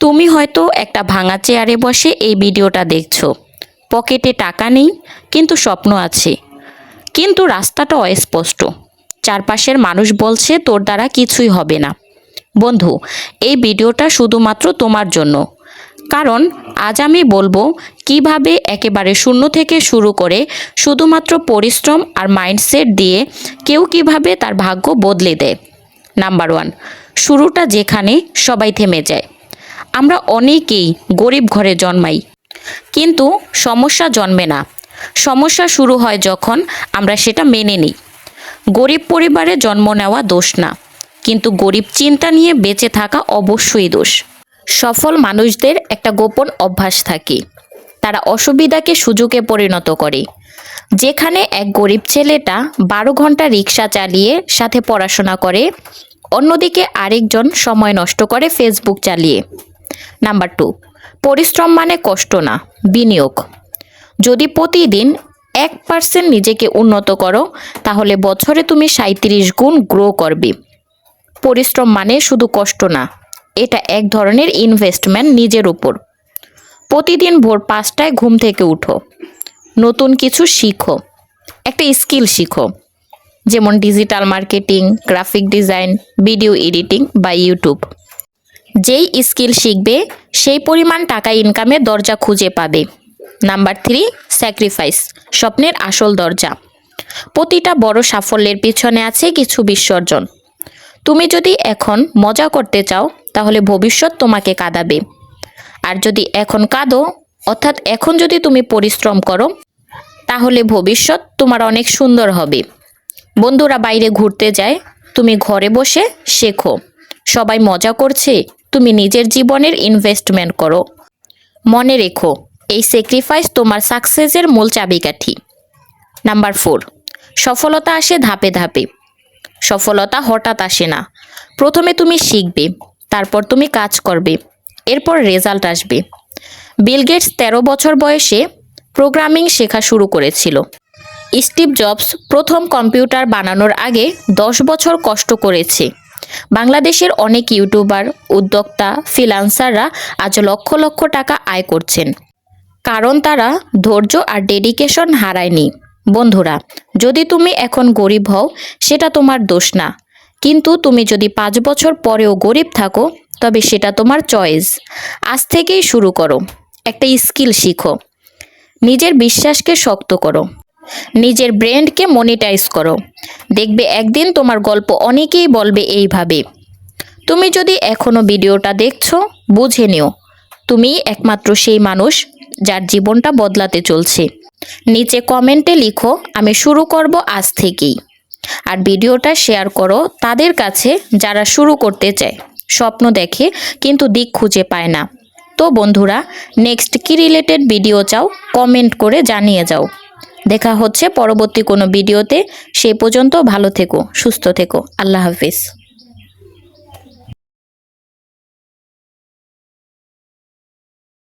তুমি হয়তো একটা ভাঙা চেয়ারে বসে এই ভিডিওটা দেখছ। পকেটে টাকা নেই, কিন্তু স্বপ্ন আছে। কিন্তু রাস্তাটা অস্পষ্ট। চারপাশের মানুষ বলছে, তোর দ্বারা কিছুই হবে না। বন্ধু, এই ভিডিওটা শুধুমাত্র তোমার জন্য। কারণ আজ আমি বলব, কীভাবে একেবারে শূন্য থেকে শুরু করে শুধুমাত্র পরিশ্রম আর মাইন্ডসেট দিয়ে কেউ কীভাবে তার ভাগ্য বদলে দেয়। নাম্বার ওয়ান, শুরুটা যেখানে সবাই থেমে যায়। আমরা অনেকেই গরিব ঘরে জন্মাই। কিন্তু সমস্যা জন্মে না। সমস্যা শুরু হয় যখন আমরা সেটা মেনে নিই। গরিব পরিবারে জন্ম নেওয়া দোষ না। কিন্তু গরিব চিন্তা নিয়ে বেঁচে থাকা অবশ্যই দোষ। সফল মানুষদের একটা গোপন অভ্যাস থাকে। তারা অসুবিধাকে সুযোগে পরিণত করে। যেখানে এক গরিব ছেলেটা বারো ঘণ্টা রিক্সা চালিয়ে সাথে পড়াশোনা করে, অন্যদিকে আরেকজন সময় নষ্ট করে ফেসবুক চালিয়ে। নাম্বার টু পরিশ্রম মানে কষ্ট না, বিনিয়োগ। যদি প্রতিদিন এক পার্সেন্ট নিজেকে উন্নত করো, তাহলে বছরে তুমি সাঁত্রিশ গুণ গ্রো করবে। পরিশ্রম মানে শুধু কষ্ট না, এটা এক ধরনের ইনভেস্টমেন্ট নিজের উপর। প্রতিদিন ভোর পাঁচটায় ঘুম থেকে উঠো। নতুন কিছু শিখো। একটা স্কিল শিখো। যেমন digital marketing graphic design video editing বা ইউটিউব যেই স্কিল শিখবে, সেই পরিমাণ টাকা ইনকামের দরজা খুঁজে পাবে। নাম্বার থ্রি স্যাক্রিফাইস স্বপ্নের আসল দরজা। প্রতিটা বড় সাফল্যের পিছনে আছে কিছু বিসর্জন। তুমি যদি এখন মজা করতে চাও, তাহলে ভবিষ্যৎ তোমাকে কাঁদাবে। আর যদি এখন কাঁদো, অর্থাৎ এখন যদি তুমি পরিশ্রম করো, তাহলে ভবিষ্যৎ তোমার অনেক সুন্দর হবে। বন্ধুরা বাইরে ঘুরতে যায়, তুমি ঘরে বসে শেখো। সবাই মজা করছে, তুমি নিজের জীবনের ইনভেস্টমেন্ট করো। মনে রেখো, এই স্যাক্রিফাইস তোমার সাকসেসের মূল চাবিকাঠি। নাম্বার ফোর সফলতা আসে ধাপে ধাপে। সফলতা হঠাৎ আসে না। প্রথমে তুমি শিখবে, তারপর তুমি কাজ করবে, এরপর রেজাল্ট আসবে। বিল গেটস তেরো বছর বয়সে প্রোগ্রামিং শেখা শুরু করেছিল। স্টিভ জবস প্রথম কম্পিউটার বানানোর আগে দশ বছর কষ্ট করেছে। বাংলাদেশের অনেক ইউটিউবার, উদ্যোক্তা ফ্রিলান্সাররা আজ লক্ষ লক্ষ টাকা আয় করছেন। কারণ তারা ধৈর্য আর ডেডিকেশন হারায়নি। বন্ধুরা, যদি তুমি এখন গরিব হও, সেটা তোমার দোষ না। কিন্তু তুমি যদি পাঁচ বছর পরেও গরিব থাকো, তবে সেটা তোমার চয়েস। আজ থেকেই শুরু করো। একটা স্কিল শিখো। নিজের বিশ্বাসকে শক্ত করো। নিজের ব্র্যান্ডকে মনিটাইজ করো। দেখবে একদিন তোমার গল্প অনেকেই বলবে এইভাবে। তুমি যদি এখনও ভিডিওটা দেখছ, বুঝে নিও। তুমি একমাত্র সেই মানুষ যার জীবনটা বদলাতে চলছে। নিচে কমেন্টে লিখো, আমি শুরু করব আজ থেকেই। আর ভিডিওটা শেয়ার করো তাদের কাছে যারা শুরু করতে চায়। স্বপ্ন দেখে, কিন্তু দিক খুঁজে পায় না। তো বন্ধুরা নেক্সট কি রিলেটেড ভিডিও চাও কমেন্ট করে জানিয়ে যাও। দেখা হচ্ছে পরবর্তী কোনো ভিডিওতে। সে পর্যন্ত ভালো থেকো সুস্থ থেকো। আল্লাহ হাফিজ।